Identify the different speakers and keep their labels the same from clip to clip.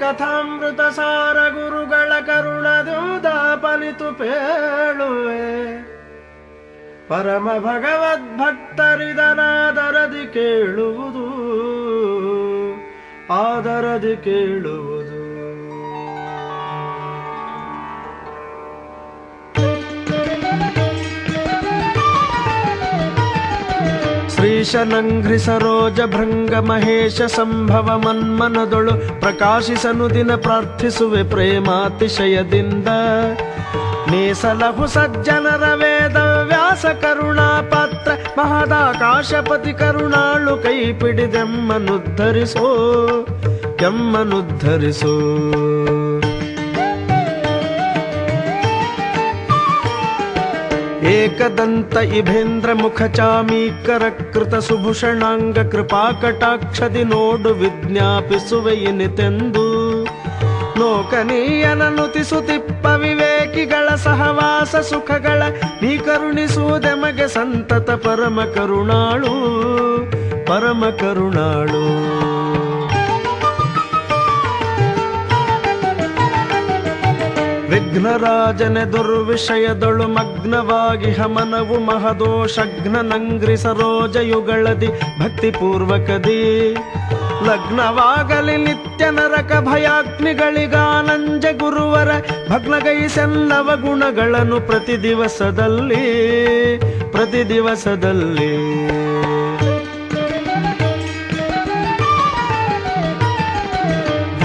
Speaker 1: ಹರಿಕಥಾಮೃತ ಸಾರ ಗುರುಗಳ ಕರುಣದೂದ ಪಲಿತು ಪೇಳುವೆ. ಪರಮ ಭಗವದ್ಭಕ್ತರಿದನಾದರದಿ ಕೇಳುವುದು ಆದರದಿ ಕೇಳುವುದು. ಶ್ರೀಶನಂಘ್ರಿ ಸರೋಜ ಭೃಂಗ ಮಹೇಶ ಸಂಭವ ಮನ್ಮನದೊಳು ಪ್ರಕಾಶಿಸನು ದಿನ ಪ್ರಾರ್ಥಿಸುವೆ ಪ್ರೇಮಾತಿಶಯದಿಂದ. ಮೀಸಲಹು ಸಜ್ಜನರ ವೇದ ವ್ಯಾಸ ಕರುಣಾ ಪಾತ್ರ, ಮಹದಾಕಾಶಪತಿ ಕರುಣಾಳು ಕೈ ಪಿಡಿದೆಮ್ಮನುದ್ಧರಿಸೋ ಎಮ್ಮನುದ್ಧರಿಸೋ ಏಕದಂತ ಇಭೇಂದ್ರ ಮುಖ ಚಾಮೀಕರ ಕೃತ ಸುಭೂಷಣಾಂಗ ಕೃಪಾ ಕಟಾಕ್ಷದಿ ನೋಡು ವಿಜ್ಞಾಪಿಸುವೆ ಇನಿತೆಂದು. ಲೋಕನೀಯನ ನುತಿಸುತಿಪ್ಪ ವಿವೇಕಿಗಳ ಸಹವಾಸ ಸುಖಗಳ, ನೀ ಕರುಣಿಸುವುದೆಮಗೆ ಸಂತತ ಪರಮ ಕರುಣಾಳು ಪರಮ ಕರುಣಾಳು. ವಿಘ್ನರಾಜನೆ ದುರ್ವಿಷಯದಳು ಮಗ್ನವಾಗಿ ಹಮನವು ಮಹದೋಷಗ್ನ ನಂಗ್ರಿ ಸರೋಜಯುಗಳದಿ ಭಕ್ತಿಪೂರ್ವಕದಿ. ಲಗ್ನವಾಗಲಿ ನಿತ್ಯ ನರಕ ಭಯಾಗ್ನಿಗಳಿಗಾನಂಜ ಗುರುವರ ಭಗ್ನಗೈಸೆಲ್ಲವ ಗುಣಗಳನ್ನು ಪ್ರತಿ ದಿವಸದಲ್ಲಿ ಪ್ರತಿ ದಿವಸದಲ್ಲಿ.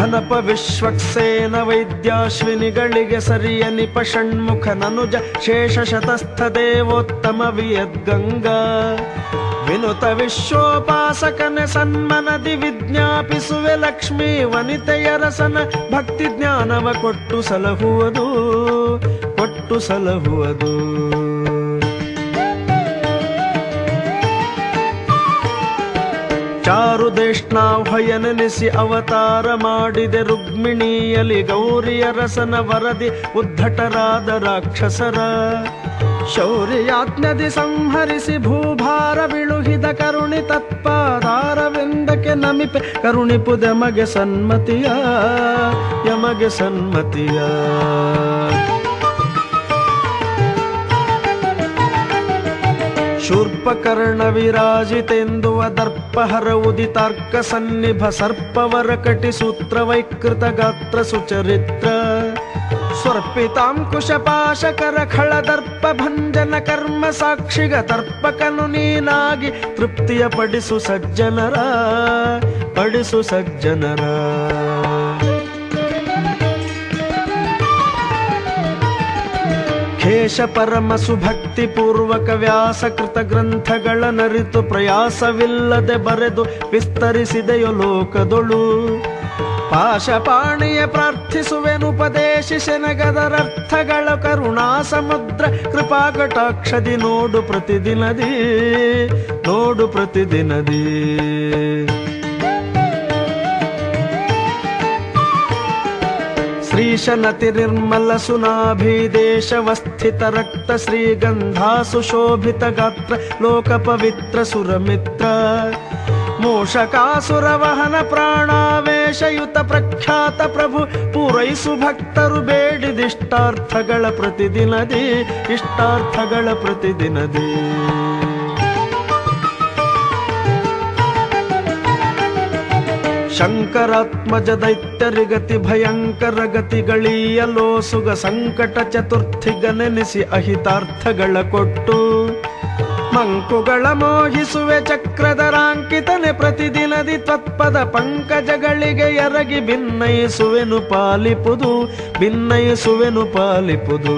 Speaker 1: ಧನಪ ವಿಶ್ವಕ್ಸೇನ ವೈದ್ಯಾಶ್ವಿನಿಗಳಿಗೆ ಸರಿಯ ನಿಪ ಷಣ್ಮುಖ ನನುಜ ಶೇಷ ಶತಸ್ಥ ದೇವೋತ್ತಮ ವಿಯದ್ಗಂಗಾ. ವಿನುತ ವಿಶ್ವೋಪಾಸಕನೆ ಸನ್ಮನದಿ ವಿಜ್ಞಾಪಿಸುವೆ ಲಕ್ಷ್ಮೀ ವನಿತೆಯರಸನ ಭಕ್ತಿ ಜ್ಞಾನವ ಕೊಟ್ಟು ಸಲಹುವುದು ಕೊಟ್ಟು ಸಲಹುವುದು. ಚಾರುದೇಷ್ಣಾಹ್ವಯನೆನಿಸಿ ಅವತಾರ ಮಾಡಿದೆ ರುಕ್ಮಿಣಿಯಲಿ ಗೌರಿಯರಸನ ವರದಿ ಉದ್ಧಟರಾದ ರಾಕ್ಷಸರ. ಶೌರ್ಯಾಜ್ಞದಿ ಸಂಹರಿಸಿ ಭೂಭಾರ ಬಿಳುಹಿದ ಕರುಣಿ ತತ್ಪಾದಾರವೆಂದಕ್ಕೆ ನಮಿಪೆ ಕರುಣಿಪುದಮಗೆ ಸನ್ಮತಿಯ, ಯಮಗೆ ಸನ್ಮತಿಯ. ಶೂರ್ಪಕರ್ಣ ವಿರಾಜಿತೆಂದುವ ದರ್ಪಹರ ಉದಿತಾರ್ಕ ಸನ್ನಿಭ ಸರ್ಪವರ ಕಟಿ ಸೂತ್ರ ವೈಕೃತ ಗಾತ್ರ ಸುಚರಿತ್ರ. ಸ್ವರ್ಪಿತಾಂಕುಶ ಪಾಶಕರ ಖಳ ದರ್ಪ ಭಂಜನ ಕರ್ಮ ಸಾಕ್ಷಿಗ ತರ್ಪಕನು ನೀನಾಗಿ ತೃಪ್ತಿಯ ಪಡಿಸು ಸಜ್ಜನರ ಪಡಿಸು ಸಜ್ಜನರ. ಖೇಶ ಪರಮ ಸುಭಕ್ತಿ ಪೂರ್ವಕ ವ್ಯಾಸಕೃತ ಗ್ರಂಥಗಳ ನರಿತು ಪ್ರಯಾಸವಿಲ್ಲದೆ ಬರೆದು ವಿಸ್ತರಿಸಿದೆಯೋ ಲೋಕದೊಳು. ಪಾಶಪಾಣಿಯ ಪ್ರಾರ್ಥಿಸುವೆನುಪದೇಶಿಸೆನಗದರರ್ಥಗಳ ಕರುಣಾ ಸಮುದ್ರ ಕೃಪಾ ಕಟಾಕ್ಷದಿ ನೋಡು ಪ್ರತಿದಿನದಿ ನೋಡು ಪ್ರತಿದಿನದಿ. ಶ್ರೀಶನತಿ ನಿರ್ಮಲ ಸುನಾಭಿದೇಶವಸ್ಥಿತ ರಕ್ತ ಶ್ರೀಗಂಧಾ ಸುಶೋಭಿತ ಗಾತ್ರ ಲೋಕ ಪವಿತ್ರ ಸುರಮಿತ್ರ. ಮೂಷಕಾಸುರ ವಹನ ಪ್ರಾಣಾವೇಶಯುತ ಪ್ರಖ್ಯಾತ ಪ್ರಭು ಪೂರೈಸು ಭಕ್ತರು ಬೇಡಿದಿಷ್ಟಾರ್ಥಗಳ ಪ್ರತಿದಿನದಿ, ಇಷ್ಟಾರ್ಥಗಳ ಪ್ರತಿದಿನದಿ. ಶಂಕರಾತ್ಮಜ ದೈತ್ಯರಿಗತಿ ಭಯಂಕರ ಗತಿಗಳೀಯಲೋ ಸುಗ ಸಂಕಟ ಚತುರ್ಥಿಗನೆನಿಸಿ ಅಹಿತಾರ್ಥಗಳ ಕೊಟ್ಟು ಮಂಕುಗಳ ಮೋಹಿಸುವೆ ಚಕ್ರಧರಾಂಕಿತನೆ ಪ್ರತಿದಿನದಿ ತ್ವತ್ಪದ ಪಂಕಜಗಳಿಗೆ ಎರಗಿ ಭಿನ್ನಯಿಸುವೆನು ಪಾಲಿಪುದು ಭಿನ್ನಯಿಸುವೆನು ಪಾಲಿಪುದು.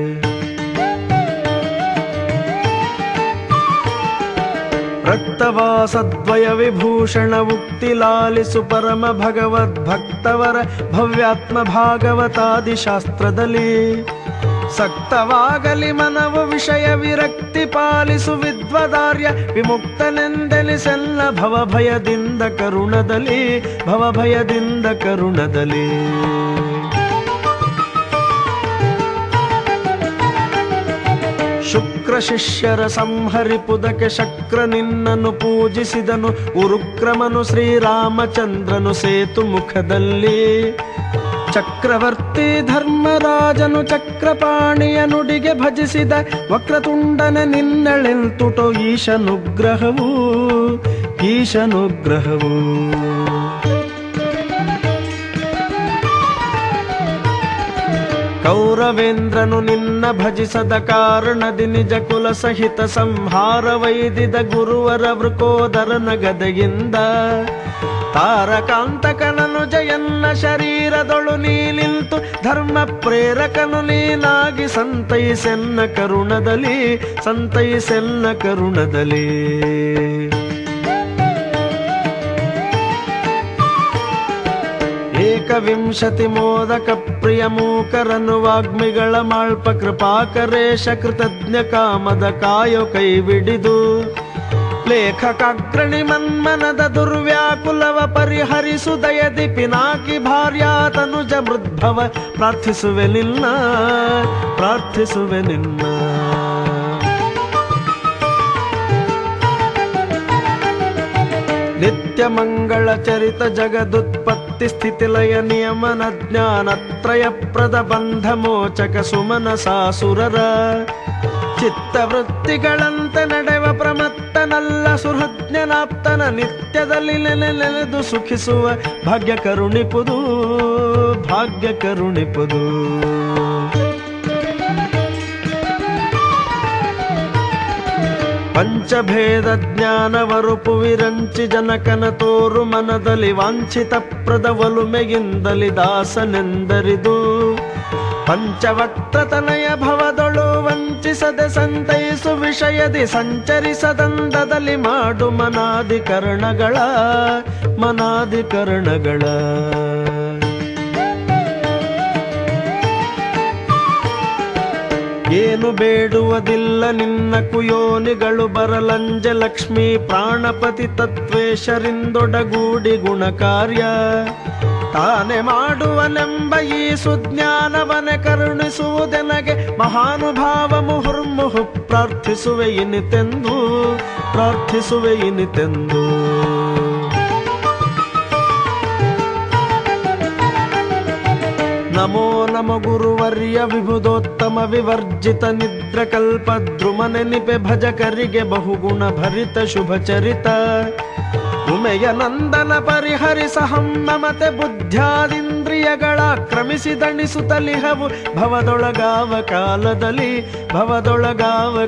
Speaker 1: ರಕ್ತವಾಸದ್ವಯ ವಿಭೂಷಣ ಉಕ್ತಿ ಲಾಲಿಸು ಪರಮ ಭಗವದ್ಭಕ್ತವರ ಭವ್ಯಾತ್ಮ ಭಾಗವತಾದಿ ಶಾಸ್ತ್ರದಲ್ಲಿ ಸಕ್ತವಾಗಲಿ ಮನವು ವಿಷಯ ವಿರಕ್ತಿ ಪಾಲಿಸು ವಿದ್ವದಾರ್ಯ ವಿಮುಕ್ತನೆಂದೆನಿಸೆಲ್ಲ ಭವಭಯದಿಂದ ಕರುಣದಲ್ಲಿ ಭವಭಯದಿಂದ ಕರುಣದಲ್ಲಿ. ಶುಕ್ರ ಶಿಷ್ಯರ ಸಂಹರಿಪುದಕ್ಕೆ ಶಕ್ರ ನಿನ್ನನ್ನು ಪೂಜಿಸಿದನು. ಉರುಕ್ರಮನು ಶ್ರೀರಾಮಚಂದ್ರನು ಸೇತು ಮುಖದಲ್ಲಿ. ಚಕ್ರವರ್ತಿ ಧರ್ಮರಾಜನು ಚಕ್ರಪಾಣಿಯ ನುಡಿಗೆ ಭಜಿಸಿದ ವಕ್ರತುಂಡನ ನಿನ್ನಳೆಂತುಟೋ ಈಶನುಗ್ರಹವು ಈಶನುಗ್ರಹವು. ಕೌರವೇಂದ್ರನು ನಿನ್ನ ಭಜಿಸದ ಕಾರಣದಿ ನಿಜ ಕುಲ ಸಹಿತ ಸಂಹಾರ ವೈದಿದ ಗುರುವರ ವೃಕೋದರನ ಗದೆಯಿಂದ. ತಾರಕಾಂತಕನನು ಜಯನ್ನ ಶರೀರದೊಳು ನೀಲಿಂತು ಧರ್ಮ ಪ್ರೇರಕನು ನೀನಾಗಿ ಸಂತೈಸೆನ್ನ ಕರುಣದಲ್ಲಿ ಸಂತೈಸೆನ್ನ ಕರುಣದಲ್ಲಿ. ಏಕವಿಂಶತಿ ಮೋದಕ ಪ್ರಿಯ ಮೂಕರನು ವಾಗ್ಮಿಗಳ ಮಾಳ್ಪ ಕೃಪಾಕರೇಶ ಕೃತಜ್ಞ ಕಾಮದ ಕಾಯೋ ಲೇಖಕ ಲೇಖಕಾಗ್ರಣಿ ಮನ್ಮನದ ದುರ್ವ್ಯಾಕುಲವ ಪರಿಹರಿಸು ದಯದಿ ಪಿನಾಕಿ ಭಾರ್ಯಾತನುಜ ಮೃದ್ಭವ ಪ್ರಾರ್ಥಿಸುವೆ ನಿನ್ನ ಪ್ರಾರ್ಥಿಸುವೆ ನಿನ್ನ. ಮಂಗಳ ಸ್ಥಿತಿಲಯ ನಿಯಮನ ಜ್ಞಾನತ್ರಯ ಪ್ರದ ಬಂಧ ಮೋಚಕ ಸುಮನ ಸಾಸುರರ. ಚಿತ್ತವೃತ್ತಿಗಳಂತೆ ನಡೆವ ಪ್ರಮತ್ತನಲ್ಲ ಸುಹೃಜ್ಞನಾಪ್ತನ ನಿತ್ಯದಲ್ಲಿ ನೆಲೆ ನೆಲೆದು ಸುಖಿಸುವ ಭಾಗ್ಯ ಕರುಣಿಪುದು ಭಾಗ್ಯ ಕರುಣಿಪುದು. ಪಂಚಭೇದ ಜ್ಞಾನವರುಪು ವಿರಂಚಿ ಜನಕನ ತೋರು ಮನದಲ್ಲಿ ವಾಂಛಿತ ಪ್ರದ ಒಲುಮೆಗಿಂದಲಿ ದಾಸನೆಂದರಿದು. ಪಂಚವಕ್ತತನಯ ಭವದೊಳು ವಂಚಿಸದೆ ಸಂತೈಸು ವಿಷಯದಿ ಸಂಚರಿಸದಂದದಲ್ಲಿ ಮಾಡು ಮನಾಧಿಕರಣಗಳ ಮನಾಧಿಕರಣಗಳ. ಏನು ಬೇಡುವುದಿಲ್ಲ ನಿನ್ನ ಕುಯೋನಿಗಳು ಬರಲಂಜ ಲಕ್ಷ್ಮಿ ಪ್ರಾಣಪತಿ ತತ್ವೇಶರಿಂದೊಡಗೂಡಿ ಗುಣ ಕಾರ್ಯ ತಾನೆ ಮಾಡುವನೆಂಬ ಈ ಸುಜ್ಞಾನವನೆ ಕರುಣಿಸುವುದೆನಗೆ ಮಹಾನುಭಾವ ಮುಹುರ್ಮುಹು ಪ್ರಾರ್ಥಿಸುವೆ ಇನಿತೆಂದು ಪ್ರಾರ್ಥಿಸುವೆ ಇನಿತೆಂದು. ನಮೋ ನಮ ಗುರುವರ್ಯ ವಿಭುದೋತ್ತಮ ವಿವರ್ಜಿತ ನಿದ್ರಕಲ್ಪ ದ್ರುಮನೆ ನಿಪೆ ಭಜಕರಿಗೆ ಬಹುಗುಣ ಭರಿತ ಶುಭ ಚರಿತ ಉಮೆಯ ನಂದನ ಪರಿಹರಿಸ ಹಮ್ಮಮತೆ ಬುದ್ಧ್ಯಾದಿಂದ್ರಿಯಗಳ ಕ್ರಮಿಸಿ ದಣಿಸುತ್ತಲಿಹವು ಭವದೊಳಗಾವ ಕಾಲದಲ್ಲಿ ಭವದೊಳಗಾವ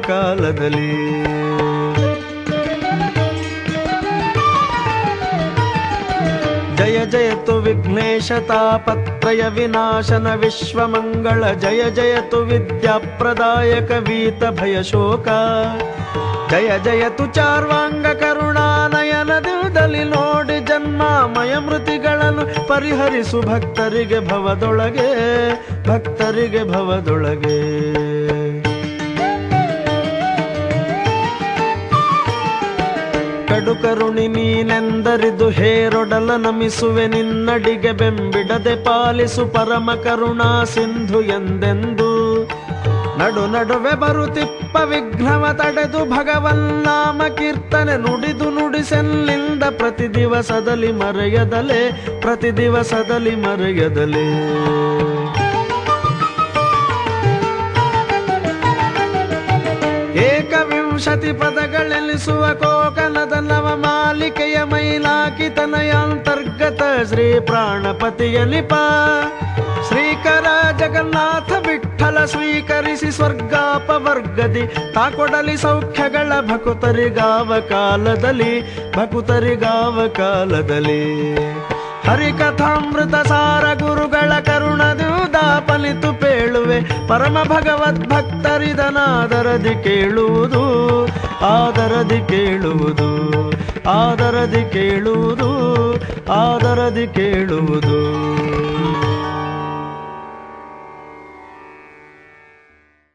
Speaker 1: ಜಯ ತಾಪತ್ರಯ ವಿನಾಶನ ವಿಶ್ವಮಂಗಳ ಜಯ ಜಯತು ವಿದ್ಯಾಪ್ರದಾಯಕ ವೀತ ಭಯ ಶೋಕ. ಜಯ ಜಯತು ಚಾರ್ವಾಂಗ ಕರುಣಾನಯನದಲ್ಲಿ ನೋಡಿ ಜನ್ಮಾಮಯ ಮೃತಿಗಳನ್ನು ಪರಿಹರಿಸು ಭಕ್ತರಿಗೆ ಭವದೊಳಗೆ ಭಕ್ತರಿಗೆ ಭವದೊಳಗೆ. ಕರುಣಿ ನೀನೆಂದರಿದು ಹೇರೊಡಲ ನಮಿಸುವೆ ನಿನ್ನಡಿಗೆ ಬೆಂಬಿಡದೆ ಪಾಲಿಸು ಪರಮ ಕರುಣಾ ಸಿಂಧು ಎಂದೆಂದು. ನಡು ನಡುವೆ ಬರುತಿಪ್ಪ ವಿಘ್ನವ ತಡೆದು ಭಗವನ್ನಾಮ ಕೀರ್ತನೆ ನುಡಿದು ನುಡಿಸೆಲ್ಲಿಂದ ಪ್ರತಿ ದಿವಸದಲ್ಲಿ ಮರೆಯದಲೆ, ಪ್ರತಿ ದಿವಸದಲ್ಲಿ ಮರೆಯದಲೆ. ಪದಗಳೆನಿಸುವ ಕೋಕನದ ನವ ಮಾಲಿಕೆಯ ಮೈಲಾಕಿತನಯ ಅಂತರ್ಗತ ಶ್ರೀ ಪ್ರಾಣಪತಿಯ ನಿಪ ಶ್ರೀಕರ ಜಗನ್ನಾಥ ವಿಠಲ ಸ್ವೀಕರಿಸಿ ಸ್ವರ್ಗಾಪವರ್ಗದಿ ತಾಕೊಡಲಿ ಸೌಖ್ಯಗಳ ಭಕುತರಿಗಾವ ಕಾಲದಲ್ಲಿ ಭಕುತರಿಗಾವ ಕಾಲದಲ್ಲಿ. ಹರಿಕಥಾಮೃತ ಸಾರ ಗುರುಗಳ ಕರುಣದು ಇಲ್ಲವೇ ಪರಮ ಭಗವದ್ ಭಕ್ತರಿದನಾದರದಿ ಕೇಳುವುದು ಆದರದಿ ಕೇಳುವುದು ಆದರದಿ ಕೇಳುವುದು ಆದರದಿ ಕೇಳುವುದು.